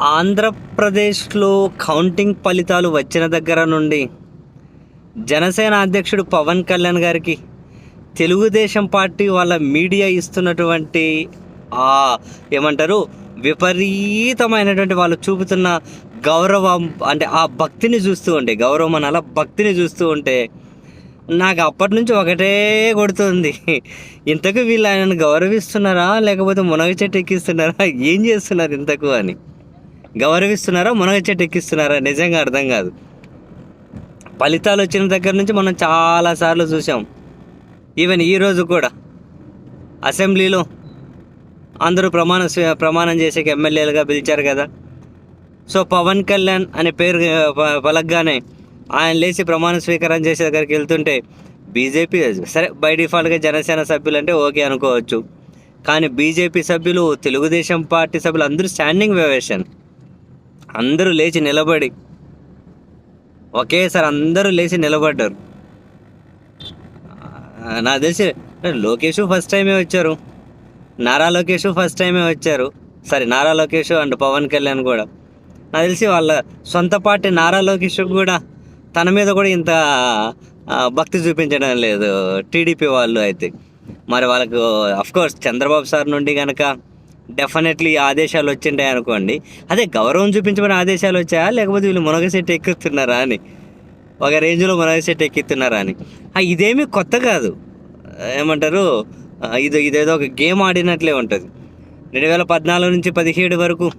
ఆంధ్రప్రదేశ్లో కౌంటింగ్ ఫలితాలు వచ్చిన దగ్గర నుండి జనసేన అధ్యక్షుడు పవన్ కళ్యాణ్ గారికి తెలుగుదేశం పార్టీ వాళ్ళ మీడియా ఇస్తున్నటువంటి ఆ ఏమంటారు విపరీతమైనటువంటి వాళ్ళు చూపుతున్న గౌరవం అంటే ఆ భక్తిని చూస్తూ ఉంటే గౌరవం అనాల భక్తిని చూస్తూ ఉంటే నాకు అప్పటి నుంచి ఒకటే కొడుతుంది. ఇంతకు వీళ్ళు ఆయనను గౌరవిస్తున్నారా లేకపోతే మునగ చెట్టు ఎక్కిస్తున్నారా ఏం చేస్తున్నారు ఇంతకు అని. గౌరవిస్తున్నారా మునగ చెట్టు ఎక్కిస్తున్నారా నిజంగా అర్థం కాదు. ఫలితాలు వచ్చిన దగ్గర నుంచి మనం చాలాసార్లు చూసాం ఈవెన్ ఈరోజు కూడా. అసెంబ్లీలో అందరూ ప్రమాణ స్వీ- ప్రమాణం చేసేకి ఎమ్మెల్యేలుగా పిలిచారు కదా. సో పవన్ కళ్యాణ్ అనే పేరు ప- ఆయన లేచి ప్రమాణ స్వీకారం చేసే దగ్గరికి వెళ్తుంటే బీజేపీ సరే బై డిఫాల్ట్గా జనసేన సభ్యులు అంటే ఓకే అనుకోవచ్చు. కానీ బీజేపీ సభ్యులు తెలుగుదేశం పార్టీ సభ్యులు అందరూ స్టాండింగ్ వేవేషన్ అందరూ లేచి నిలబడి ఒకేసారి అందరూ లేచి నిలబడ్డారు. నాకు తెలిసి లోకేష్ ఫస్ట్ టైమే వచ్చారు? నారా లోకేష్ ఫస్ట్ టైమే వచ్చారు? సరే నారా లోకేష్ అండ్ పవన్ కళ్యాణ్ కూడా. నాకు తెలిసి వాళ్ళ సొంత పార్టీ నారా లోకేష్ కూడా తన మీద కూడా ఇంత భక్తి చూపించడం లేదు టీడీపీ వాళ్ళు అయితే. మరి వాళ్ళకు అఫ్కోర్స్ చంద్రబాబు సార్ నుండి కనుక డెఫినెట్లీ ఆదేశాలు వచ్చింటాయి అనుకోండి. అదే గౌరవం చూపించమని ఆదేశాలు వచ్చాయా? లేకపోతే వీళ్ళు మునగ ఎక్కుతున్నారా అని. ఒక రేంజ్లో మునగ సెట్ ఎక్కుతున్నారా అని. ఇదేమి ఇదేమీ కొత్త కాదు. ఏమంటారు? ఇది ఇదేదో ఒక గేమ్ ఆడినట్లే ఉంటుంది. రెండు వేల పద్నాలుగు నుంచి పదిహేడు వరకు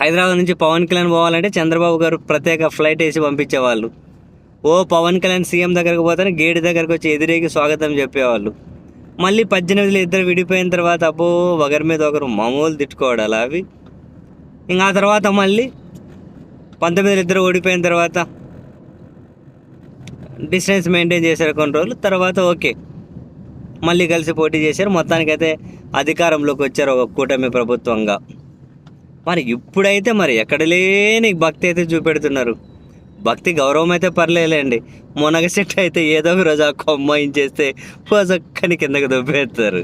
హైదరాబాద్ నుంచి పవన్ కళ్యాణ్ పోవాలంటే చంద్రబాబు గారు ప్రత్యేక ఫ్లైట్ వేసి పంపించేవాళ్ళు. ఓ పవన్ కళ్యాణ్ సీఎం దగ్గరకు పోతే గేట్ దగ్గరకు వచ్చి ఎదురేగి స్వాగతం చెప్పేవాళ్ళు. మళ్ళీ పద్దెనిమిదిలో ఇద్దరు విడిపోయిన తర్వాత అబ్బో ఒకరి మీద ఒకరు మామూలు తిట్టుకోవడాలి అవి ఇంకా ఆ తర్వాత మళ్ళీ పంతొమ్మిదిలో ఇద్దరు ఓడిపోయిన తర్వాత డిస్టెన్స్ మెయింటైన్ చేశారు కొన్ని రోజులు తర్వాత ఓకే. మళ్ళీ కలిసి పోటీ చేశారు మొత్తానికైతే అధికారంలోకి వచ్చారు ఒక కూటమి ప్రభుత్వంగా. మరి ఇప్పుడైతే మరి ఎక్కడ లేని భక్తి అయితే చూపెడుతున్నారు. భక్తి గౌరవం అయితే పర్లేలేండి మునగ చెట్టు అయితే ఏదో ఒక రోజు ఆ కొమ్మ ఇంచేస్తే పోసక్కని కిందకి దొబ్బేస్తారు.